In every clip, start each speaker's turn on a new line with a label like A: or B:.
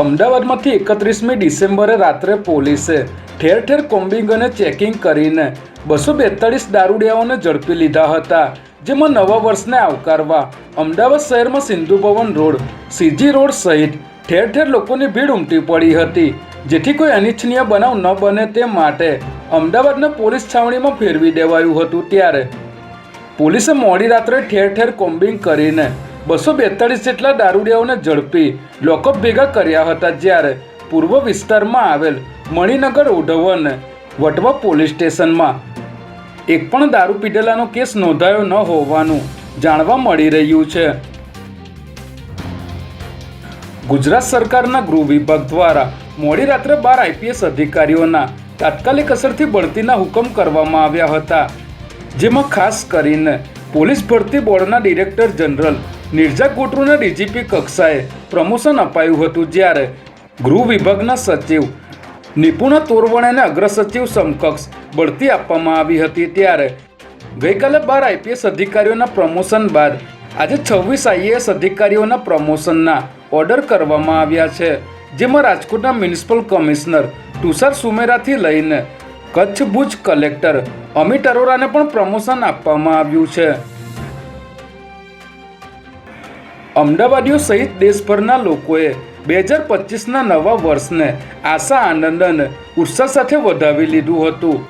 A: અમદાવાદમાંથી એકત્રીસમી ડિસેમ્બરે રાત્રે પોલીસે ઠેર ઠેર કોમ્બિંગ અને ચેકિંગ કરીને બસો બેતાળીસ દારૂડિયાઓને ઝડપી લીધા હતા, જેમાં નવા વર્ષને આવકારવા અમદાવાદ શહેરમાં Sindhu Bhavan road, CG road સહિત ઠેર ઠેર લોકોની ભીડ ઉમટી પડી હતી, જેથી કોઈ અનિચ્છનીય બનાવ ન બને તે માટે અમદાવાદના પોલીસ છાવણીમાં ફેરવી દેવાયું હતું ત્યારે. પોલીસે મોડી રાત્રે ઠેર ઠેર કોમ્બિંગ કરીને બસો બેતાળીસ જેટલા દારૂડિયાઓને ઝડપી લોકઅપ ભેગા કર્યા હતા જ્યારે પૂર્વ વિસ્તારમાં આવેલ મણિનગર ઉઢવન વટવા પોલીસ સ્ટેશનમાં એક પણ દારૂ પીધેલાનો કેસ નોંધાયો ન હોવાનું જાણવા મળી રહ્યું છે. ગુજરાત સરકારના ગૃહ વિભાગ દ્વારા મોડી રાત્રે બાર આઈપીએસ અધિકારીઓના તાત્કાલિક અસરથી બઢતીના હુકમ કરવામાં આવ્યા હતા, જેમાં ખાસ કરીને પોલીસ ભરતી બોર્ડના ડિરેક્ટર જનરલ નિર્જા કોટરુના ડીજીપી કક્ષાએ પ્રમોશન અપાયું હતું જ્યારે ગૃહ વિભાગના સચિવ નિપુણ તોરવણેને અગ્રસચિવ સમકક્ષ બઢતી આપવામાં આવી હતી ત્યારે ગઈકાલે બાર આઈપીએસ અધિકારીઓના પ્રમોશન બાદ આજે છવ્વીસ આઈએએસ અધિકારીઓના પ્રમોશનના ઓર્ડર કરવામાં આવ્યા છે, જેમાં રાજકોટના મ્યુનિસિપલ કમિશનર તુષાર સુમેરાથી લઈને કચ્છ ભુજ કલેક્ટર અમિત અરોરાને પણ પ્રમોશન આપવામાં આવ્યું છે. અમદાવાદીઓ સહિત દેશભરના લોકોએ બે હજાર પચીસના નવા વર્ષને આશા, આનંદ અને ઉત્સાહ સાથે વધાવી લીધું હતું.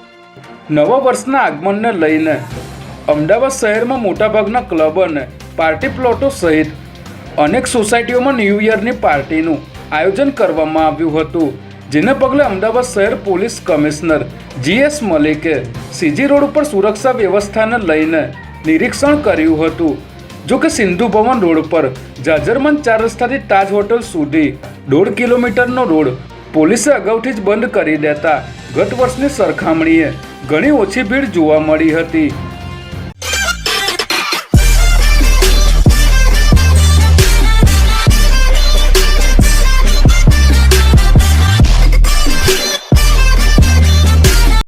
A: નવા વર્ષના આગમનને લઈને અમદાવાદ શહેરમાં મોટાભાગના ક્લબ અને પાર્ટી પ્લોટો સહિત અનેક સોસાયટીઓમાં ન્યૂ યરની પાર્ટીનું આયોજન કરવામાં આવ્યું હતું. જેને પગલે અમદાવાદ શહેર પોલીસ કમિશનર જીએસ મલિકે સીજી રોડ ઉપર સુરક્ષા વ્યવસ્થાને લઈને નિરીક્ષણ કર્યું હતું. જો કે સિંધુ ભવન રોડ પર જાજરમંદ ચાર રસ્તાથી તાજ હોટલ સુધી દોઢ કિલોમીટરનો રોડ પોલીસે અગાઉથી જ બંધ કરી દેતા ગત વર્ષની સરખામણીએ ઘણી ઓછી ભીડ જોવા મળી હતી.